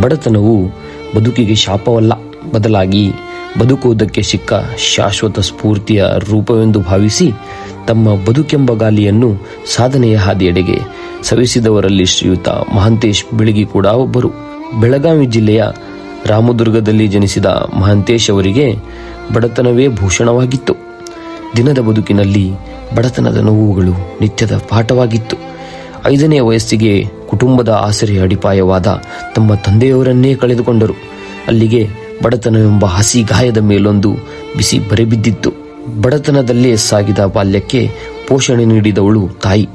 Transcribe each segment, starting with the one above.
ಬಡತನವು ಬದುಕಿಗೆ ಶಾಪವಲ್ಲ. ಬದಲಾಗಿ ಬದುಕುವುದಕ್ಕೆ ಸಿಕ್ಕ ಶಾಶ್ವತ ಸ್ಫೂರ್ತಿಯ ರೂಪವೆಂದು ಭಾವಿಸಿ ತಮ್ಮ ಬದುಕೆಂಬ ಗಾಲಿಯನ್ನು ಸಾಧನೆಯ ಹಾದಿಯೆಡೆಗೆ ಸವಿಸಿದವರಲ್ಲಿ ಶ್ರೀಯುತ ಮಹಾಂತೇಶ್ ಬೆಳಗಿ ಕೂಡ ಒಬ್ಬರು. ಬೆಳಗಾವಿ ಜಿಲ್ಲೆಯ ರಾಮದುರ್ಗದಲ್ಲಿ ಜನಿಸಿದ ಮಹಾಂತೇಶ್ ಅವರಿಗೆ ಬಡತನವೇ ಭೂಷಣವಾಗಿತ್ತು. ದಿನದ ಬದುಕಿನಲ್ಲಿ ಬಡತನದ ನೋವುಗಳು ನಿತ್ಯದ ಪಾಠವಾಗಿತ್ತು. ಐದನೇ ವಯಸ್ಸಿಗೆ ಕುಟುಂಬದ ಆಸರೆಯ ಅಡಿಪಾಯವಾದ ತಮ್ಮ ತಂದೆಯವರನ್ನೇ ಕಳೆದುಕೊಂಡರು. ಅಲ್ಲಿಗೆ ಬಡತನವೆಂಬ ಹಸಿ ಗಾಯದ ಮೇಲೊಂದು ಬಿಸಿ ಬರೆಬಿದ್ದಿತ್ತು ಬಡತನದಲ್ಲೇ ಸಾಗಿದ ಬಾಲ್ಯಕ್ಕೆ ಪೋಷಣೆ ನೀಡಿದವಳು ತಾಯಿ.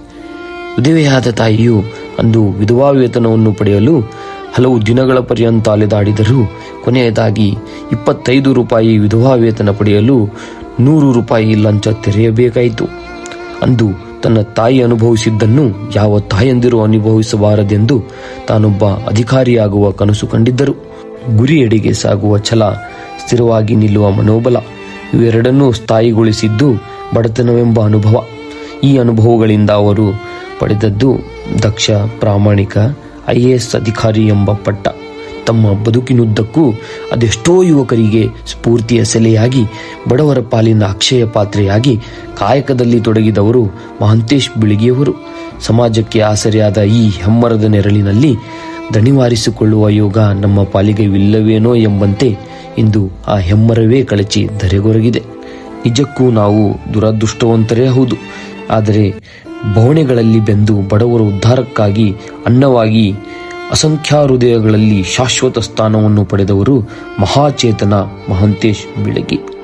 ವಿಧವೆಯಾದ ತಾಯಿಯು ಅಂದು ವಿಧವಾ ವೇತನವನ್ನು ಪಡೆಯಲು ಹಲವು ದಿನಗಳ ಪರ್ಯಂತ ಅಲೆದಾಡಿದರೂ ಕೊನೆಯದಾಗಿ ಇಪ್ಪತ್ತೈದು ರೂಪಾಯಿ ವಿಧವಾ ವೇತನ ಪಡೆಯಲು ನೂರು ರೂಪಾಯಿ ಲಂಚ ತೆರೆಯಬೇಕಾಯಿತು. ಅಂದು ತನ್ನ ತಾಯಿ ಅನುಭವಿಸಿದ್ದನ್ನು ಯಾವ ತಾಯಂದಿರು ಅನುಭವಿಸಬಾರದೆಂದು ತಾನೊಬ್ಬ ಅಧಿಕಾರಿಯಾಗುವ ಕನಸು ಕಂಡಿದ್ದರು. ಗುರಿಯೆಡೆಗೆ ಸಾಗುವ ಛಲ, ಸ್ಥಿರವಾಗಿ ನಿಲ್ಲುವ ಮನೋಬಲ, ಇವೆರಡನ್ನೂ ಸ್ಥಾಯಿಗೊಳಿಸಿದ್ದು ಬಡತನವೆಂಬ ಅನುಭವ. ಈ ಅನುಭವಗಳಿಂದ ಅವರು ಪಡೆದದ್ದು ದಕ್ಷ, ಪ್ರಾಮಾಣಿಕ ಐ ಎ ಎಸ್ ಅಧಿಕಾರಿ ಎಂಬ ಪಟ್ಟ. ತಮ್ಮ ಬದುಕಿನುದ್ದಕ್ಕೂ ಅದೆಷ್ಟೋ ಯುವಕರಿಗೆ ಸ್ಫೂರ್ತಿಯ ಸೆಲೆಯಾಗಿ, ಬಡವರ ಪಾಲಿನ ಅಕ್ಷಯ ಪಾತ್ರೆಯಾಗಿ ಕಾಯಕದಲ್ಲಿ ತೊಡಗಿದವರು ಮಹಂತೇಶ್ ಬಿಳಿಗಿಯವರು. ಸಮಾಜಕ್ಕೆ ಆಸರೆಯಾದ ಈ ಹೆಮ್ಮರದ ನೆರಳಿನಲ್ಲಿ ದಣಿವಾರಿಸಿಕೊಳ್ಳುವ ಯೋಗ ನಮ್ಮ ಪಾಲಿಗೆ ಇಲ್ಲವೇನೋ ಎಂಬಂತೆ ಇಂದು ಆ ಹೆಮ್ಮರವೇ ಕಳಚಿ ಧರೆಗೊರಗಿದೆ. ನಿಜಕ್ಕೂ ನಾವು ದುರದೃಷ್ಟವಂತರೇ ಹೌದು. ಆದರೆ ಬವಣೆಗಳಲ್ಲಿ ಬೆಂದು ಬಡವರ ಉದ್ಧಾರಕ್ಕಾಗಿ ಅನ್ನವಾಗಿ ಅಸಂಖ್ಯ ಹೃದಯಗಳಲ್ಲಿ ಶಾಶ್ವತ ಸ್ಥಾನವನ್ನು ಪಡೆದವರು ಮಹಾಚೇತನ ಮಹಂತೇಶ್ ಬಿಳಗಿ.